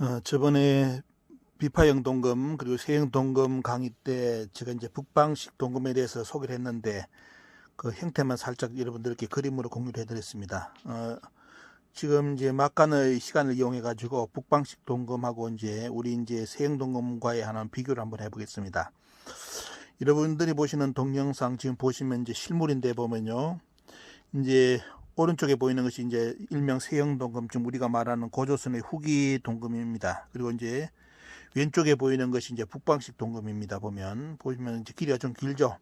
어, 저번에 비파형 동금 그리고 세형 동금 강의 때 제가 이제 북방식 동금에 대해서 소개를 했는데 그 형태만 살짝 여러분들께 그림으로 공유를 해드렸습니다. 어, 지금 이제 막간의 시간을 이용해 가지고 북방식 동금하고 이제 우리 이제 세형 동금과의 하나 비교를 한번 해보겠습니다. 여러분들이 보시는 동영상 지금 보시면 이제 실물인데 보면요. 이제 오른쪽에 보이는 것이 이제 일명 세형 동금, 지금 우리가 말하는 고조선의 후기 동금입니다. 그리고 이제 왼쪽에 보이는 것이 이제 북방식 동금입니다. 보면 보시면 이제 길이가 좀 길죠.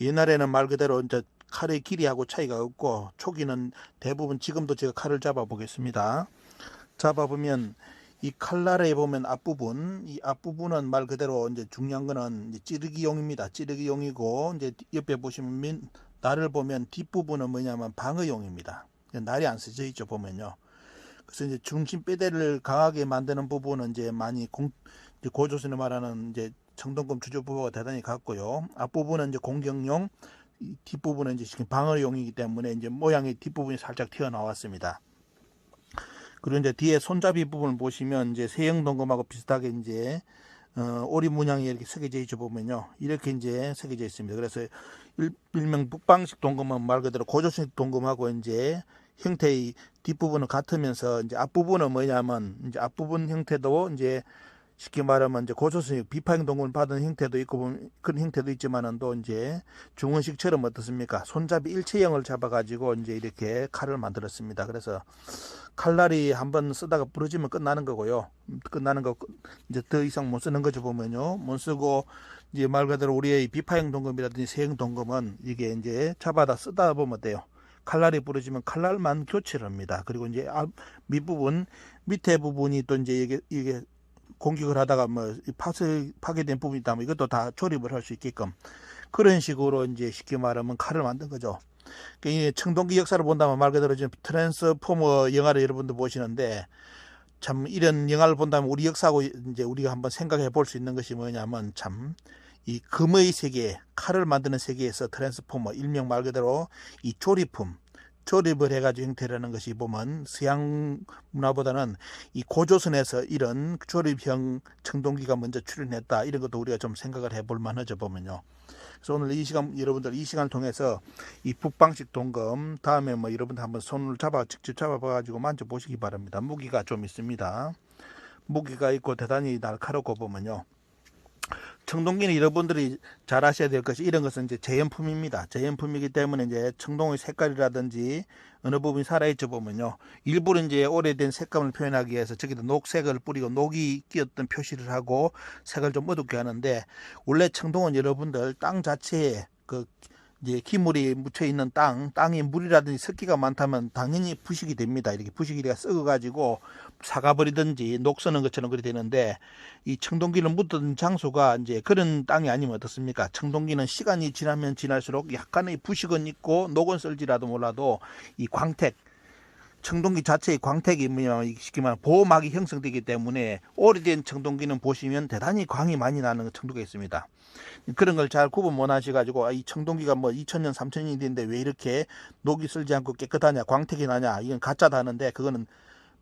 옛날에는 말 그대로 이제 칼의 길이하고 차이가 없고 초기는 대부분 지금도 제가 칼을 잡아 보겠습니다. 잡아 보면 이 칼날에 보면 앞부분 이 앞부분은 말 그대로 이제 중요한 거는 이제 찌르기용입니다. 찌르기용이고 이제 옆에 보시면 민, 날을 보면 뒷부분은 뭐냐면 방어용입니다. 날이 안 쓰져 있죠 보면요. 그래서 이제 중심 뼈대를 강하게 만드는 부분은 이제 많이 공, 이제 고조선에 말하는 이제 청동금 주조 부부가 대단히 같고요. 앞부분은 이제 공격용, 이 뒷부분은 이제 지금 방어용이기 때문에 이제 모양의 뒷부분이 살짝 튀어나왔습니다. 그리고 이제 뒤에 손잡이 부분을 보시면 이제 세형 동금하고 비슷하게 이제 어, 오리 문양이 이렇게 새겨져 있죠 보면요 이렇게 이제 새겨져 있습니다. 그래서 일, 일명 북방식 동금은 말 그대로 고조식 동금하고 이제 형태의 뒷부분은 같으면서 이제 앞부분은 뭐냐면 이제 앞부분 형태도 이제 쉽게 말하면 이제 고조선이 비파형 동금을 받은 형태도 있고 보면 그런 형태도 있지만은 또 이제 중원식처럼 어떻습니까? 손잡이 일체형을 잡아가지고 이제 이렇게 칼을 만들었습니다. 그래서 칼날이 한번 쓰다가 부러지면 끝나는 거고요. 끝나는 거 이제 더 이상 못 쓰는 거죠 보면요. 못 쓰고 이제 말 그대로 우리의 비파형 동금이라든지 세형 동금은 이게 이제 잡아다 쓰다 보면 돼요. 칼날이 부러지면 칼날만 교체를 합니다. 그리고 이제 앞 밑부분 밑에 부분이 또 이제 이게 이게 공격을 하다가 뭐 파쇄 파괴된 부분이 있다면 이것도 다 조립을 할 수 있게끔 그런 식으로 이제 쉽게 말하면 칼을 만든 거죠. 이 청동기 역사를 본다면 말 그대로 지금 트랜스포머 영화를 여러분들 보시는데 참 이런 영화를 본다면 우리 역사하고 이제 우리가 한번 생각해 볼 수 있는 것이 뭐냐면 참 이 금의 세계, 칼을 만드는 세계에서 트랜스포머 일명 말 그대로 이 조립품 조립을 해가지고 형태라는 것이 보면 서양 문화보다는 이 고조선에서 이런 조립형 청동기가 먼저 출현했다 이런 것도 우리가 좀 생각을 해볼 만하죠 보면요. 그래서 오늘 이 시간 여러분들 이 시간을 통해서 이 북방식 동금 다음에 뭐 여러분들 한번 손을 잡아 직접 잡아봐가지고 만져보시기 바랍니다. 무기가 좀 있습니다. 무기가 있고 대단히 날카롭고 보면요. 청동기는 여러분들이 잘 아셔야 될 것이 이런 것은 이제 재현품입니다. 재현품이기 때문에 이제 청동의 색깔이라든지 어느 부분이 살아있죠 보면요. 일부러 이제 오래된 색감을 표현하기 위해서 저기다 녹색을 뿌리고 녹이 끼었던 표시를 하고 색을 좀 어둡게 하는데 원래 청동은 여러분들 땅 자체에 그 이제 기물이 묻혀 있는 땅, 땅에 물이라든지 습기가 많다면 당연히 부식이 됩니다. 이렇게 부식이가 썩어 가지고 사가버리든지 녹서는 것처럼 그리 되는데 이 청동기를 묻던 장소가 이제 그런 땅이 아니면 어떻습니까? 청동기는 시간이 지나면 지날수록 약간의 부식은 있고 녹은 썰지라도 몰라도 이 광택, 청동기 자체의 광택이 뭐냐 쉽게 말하면 보호막이 형성되기 때문에 오래된 청동기는 보시면 대단히 광이 많이 나는 청동기가 있습니다. 그런 걸 잘 구분 못 하셔가지고 아, 이 청동기가 뭐 2000년 3000년이 됐는데 왜 이렇게 녹이 쓸지 않고 깨끗하냐 광택이 나냐 이건 가짜다 하는데 그거는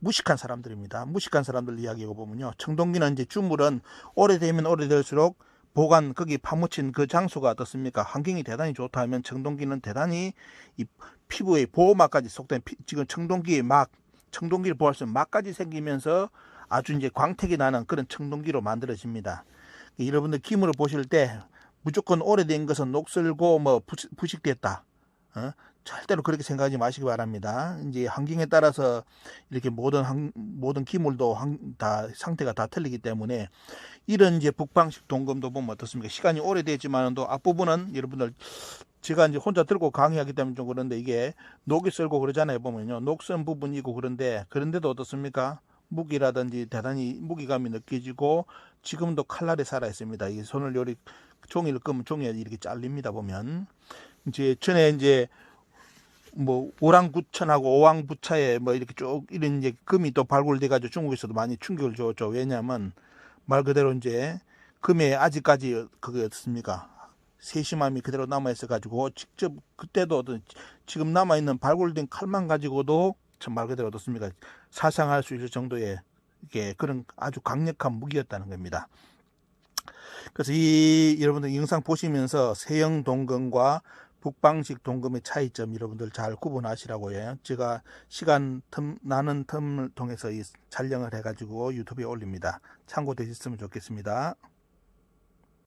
무식한 사람들입니다. 무식한 사람들 이야기고 보면요. 청동기는 이제 주물은 오래되면 오래될수록 보관 거기 파묻힌 그 장소가 어떻습니까? 환경이 대단히 좋다 하면 청동기는 대단히 이 피부의 보호막까지 속된 피, 지금 청동기의 막 청동기를 보호할 수 있는 막까지 생기면서 아주 이제 광택이 나는 그런 청동기로 만들어집니다. 여러분들 기물을 보실 때 무조건 오래된 것은 녹슬고 뭐 부식됐다. 어? 절대로 그렇게 생각하지 마시기 바랍니다. 이제 환경에 따라서 이렇게 모든 한, 모든 기물도 한, 다 상태가 다 틀리기 때문에 이런 이제 북방식 동검도 보면 어떻습니까? 시간이 오래됐지만도 앞부분은 여러분들 제가 이제 혼자 들고 강의하기 때문에 좀 그런데 이게 녹이 쓸고 그러잖아요. 보면요. 녹슨 부분이고 그런데 그런데도 어떻습니까? 무기라든지 대단히 무기감이 느껴지고 지금도 칼날이 살아 있습니다. 이 손을 요리 종이를 끄면 종이가 이렇게 잘립니다. 보면 이제 전에 이제 뭐 오랑구천하고 오왕부차에 뭐 이렇게 쭉 이런 이제 금이 또 발굴돼 가지고 중국에서도 많이 충격을 줬죠. 왜냐하면 말 그대로 이제 금에 아직까지 그게 어떻습니까? 세심함이 그대로 남아 있어 가지고 직접 그때도 어떤 지금 남아 있는 발굴된 칼만 가지고도 참 말 그대로 어떻습니까? 사상할 수 있을 정도의 이게 그런 아주 강력한 무기였다는 겁니다. 그래서 이 여러분들 영상 보시면서 세형 동검과 북방식 동검의 차이점 여러분들 잘 구분하시라고요. 제가 시간 틈 나는 틈을 통해서 이 촬영을 해가지고 유튜브에 올립니다. 참고되셨으면 좋겠습니다.